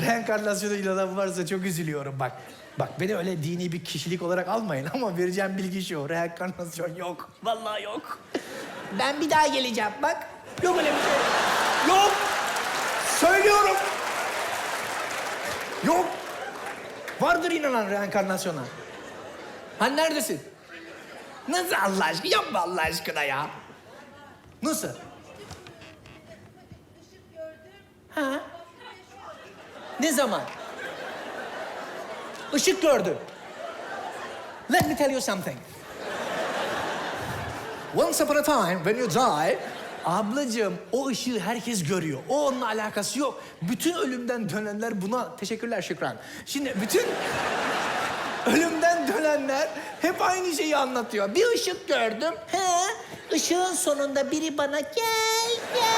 Reenkarnasyona inanan varsa çok üzülüyorum bak. Bak beni öyle dini bir kişilik olarak almayın ama vereceğim bilgi şu. Reenkarnasyon yok. Vallahi yok. Ben bir daha geleceğim bak. Yok öyle bir şey. Yok. Söylüyorum. Yok. Vardır inanan reenkarnasyona. Ha neredesin? Nasıl Allah aşkına? Yapma Allah aşkına ya. Nasıl? Ne zaman? Işık gördüm. Let me tell you something. Once upon a time when you die, ablacığım o ışığı herkes görüyor. O onunla alakası yok. Bütün ölümden dönenler buna teşekkürler Şükran. Şimdi bütün ölümden dönenler hep aynı şeyi anlatıyor. Bir ışık gördüm. He, ışığın sonunda biri bana gel gel